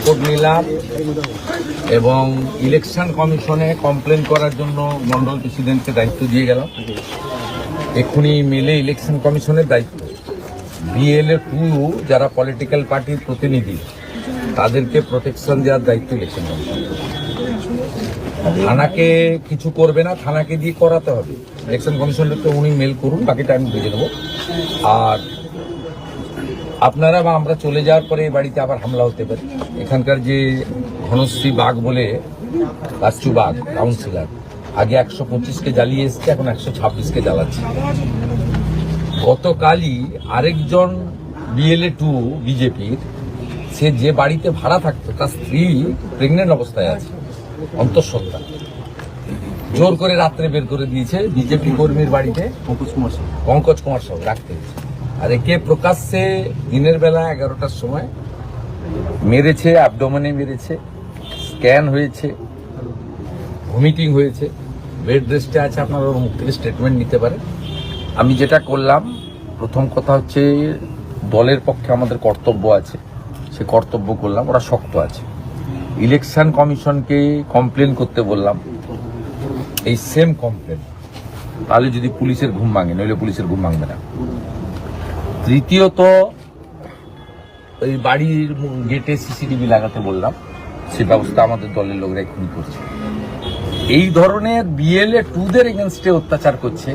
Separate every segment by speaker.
Speaker 1: Report নিলাম এবং election কমিশনে কমপ্লেন করার জন্য মন্ডল প্রেসিডেন্টকে দায়িত্ব দিয়ে গেলাম। এক্ষুনি মেলে ইলেকশন কমিশনের দায়িত্ব। বিএলএ টু যারা পলিটিক্যাল পার্টির প্রতিনিধি, তাদেরকে প্রোটেকশন দেওয়ার দায়িত্ব ইলেকশন কমিশন থানাকে কিছু করবে না, থানাকে দিয়ে করাতে হবে। ইলেকশন কমিশনকে উনি মেল করুন, বাকিটা আমি বুঝে নেব। আর আপনারা বা আমরা চলে যাওয়ার পরে এই বাড়িতে আবার হামলা হতে পারে। এখানকার যে ঘনশ্রী বাঘ বলে বাচ্চু বাঘ কাউন্সিলার আগে একশো পঁচিশকে জ্বালিয়ে এসছে এখন একশো ছাব্বিশকে জ্বালাচ্ছে। গতকালই আরেকজন বিএলএ টু বিজেপির সে যে বাড়িতে ভাড়া থাকতো তার স্ত্রী প্রেগনেন্ট অবস্থায় আছে অন্তঃসত্ত্বা। জোর করে রাত্রে বের করে দিয়েছে বিজেপি কর্মীর বাড়িতে পঙ্কজ কুমার সাহু। রাখতে। হয়েছে। আর একে প্রকাশ্যে দিনের বেলা এগারোটার সময় মেরেছে অ্যাবডোমেনে মেরেছে স্ক্যান হয়েছে ভমিটিং হয়েছে। বেড রেস্টে আছে, আপনারা ওর মুখ থেকে স্টেটমেন্ট নিতে পারে আমি যেটা করলাম, প্রথম কথা হচ্ছে দলের পক্ষে আমাদের কর্তব্য আছে, সে কর্তব্য করলাম, ওরা শক্ত আছে। ইলেকশন কমিশনকে কমপ্লেন করতে বললাম, এই সেম কমপ্লেন তাহলে যদি পুলিশের ঘুম ভাঙে, নইলে পুলিশের ঘুম ভাঙবে না। তৃতীয়ত ওই বাড়ির গেটে সিসিটিভি লাগাতে বললাম সে ব্যবস্থা আমাদের দলের লোকরা এক্ষুনি করছে। এই ধরনের বিএলএ টুদের এগেনস্টে অত্যাচার করছে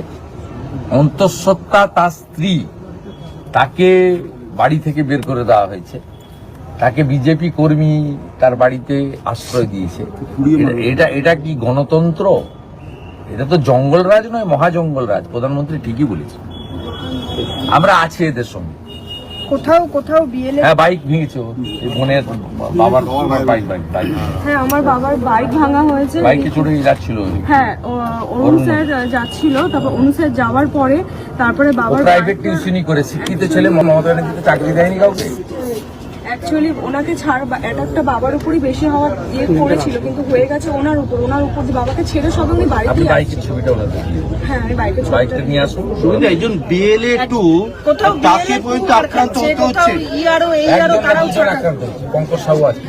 Speaker 1: অন্তঃসত্ত্বা তার স্ত্রী তাকে বাড়ি থেকে বের করে দেওয়া হয়েছে তাকে বিজেপি কর্মী তার বাড়িতে আশ্রয় দিয়েছে। এটা- এটা এটা কি গণতন্ত্র? এটা তো জঙ্গলরাজ নয় মহাজঙ্গলরাজ প্রধানমন্ত্রী ঠিকই বলেছে আমরা আছি এদের সঙ্গে।
Speaker 2: কোথাও কোথাও বিএলএ
Speaker 1: হ্যাঁ বাইক ভেঙেছে বোনের বাবার বাইক বাইক বাইক
Speaker 2: হ্যাঁ আমার বাবার বাইক ভাঙা হয়েছে।
Speaker 1: বাইকে চড়ে যাচ্ছিল?
Speaker 2: হ্যাঁ ও- অরুণ স্যার যাচ্ছিল তারপর অরুণ স্যার যাওয়ার পরে তারপরে বাবার
Speaker 1: প্রাইভেট টিউশনই করে শিক্ষিত ছেলে মমতা ব্যানার্জি চাকরি দেয়নি কাউকে?
Speaker 2: অ্যাকচুয়ালি ওনাকে ছাড় অ্যাটাকটা বাবার উপরই বেশি হওয়ার ইয়ে করেছিল কিন্তু হয়ে গেছে ওনার উপর। ওনার উপর বাবাকে ছেড়ে সব আমি বাড়িতে
Speaker 1: বাইকের ছবিটা
Speaker 2: হ্যাঁ আমি বাইকে
Speaker 1: বাইকটা নিয়ে
Speaker 3: একজন বিএলএ টু
Speaker 2: কোথাও
Speaker 3: তাকে পর্যন্ত আক্রান্ত হতে হচ্ছে।
Speaker 2: ইয়ারও এই আরও তারাও
Speaker 1: আক্রান্ত পঙ্কজ সাহু আছে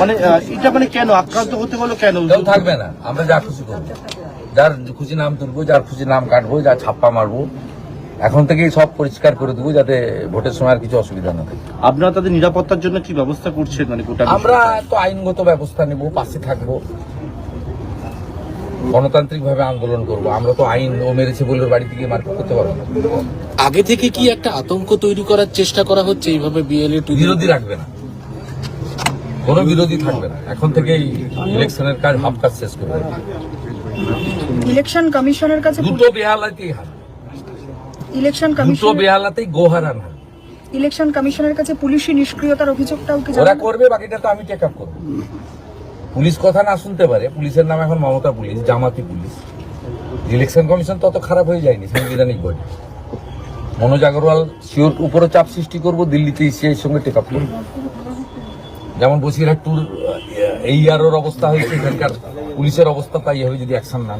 Speaker 3: মানে এটা মানে কেন? আক্রান্ত হতে হলো কেন?
Speaker 1: কেউ থাকবে না। আমরা যা খুশি করব। যার খুশি নাম তুলবো যার খুশি নাম কাটবো যা ছাপ্পা মারবো এখন থেকেই সব পরিষ্কার করে দেবো যাতে ভোটের সময় আর কিছু অসুবিধা না থাকে।
Speaker 3: আপনারা তাদের নিরাপত্তার জন্য কি ব্যবস্থা করছেন? মানে গোটা
Speaker 1: আমরা তো আইনগত ব্যবস্থা নেব পাশে থাকব। গণতান্ত্রিক ভাবে আন্দোলন করব। আমরা তো আইন ও মেরেছে বলে বাড়ি থেকে মারপিট করতে পারব না।
Speaker 4: আগে থেকে কি একটা আতঙ্ক তৈরি করার চেষ্টা করা হচ্ছে এইভাবে বিএলএ টু
Speaker 1: বিরোধী রাখবে না। কোনো বিরোধী থাকবে না। এখন থেকেই ইলেকশনের কাজ হাফ কাজ শেষ করবে
Speaker 2: ইলেকশন কমিশনের কাছে
Speaker 1: দুটো বেহালাতেই হার
Speaker 2: ইলেকশন কমিশন
Speaker 1: বেহালাতেই গোহারান হার
Speaker 2: ইলেকশন কমিশনের কাছে পুলিশি নিষ্ক্রিয়তার অভিযোগটাও কি
Speaker 1: ওরা করবে বাকিটা তো আমি টেক আপ করব। পুলিশ কথা না শুনতে পারে পুলিশের নাম এখন মমতা পুলিশ জামাতি পুলিশ। ইলেকশন কমিশন তত খারাপ হয়ে যায়নি সাংবিধানিক বডি মনোজ আগরওয়াল শিওর উপরে চাপ সৃষ্টি করব দিল্লিতে ইসিআইয়ের সঙ্গে টেক আপ করব। যেমন বসিরহাট ট্যুর এই আর অবস্থা হয়েছে এখানকার পুলিশের অবস্থা তাই হবে যদি অ্যাকশন না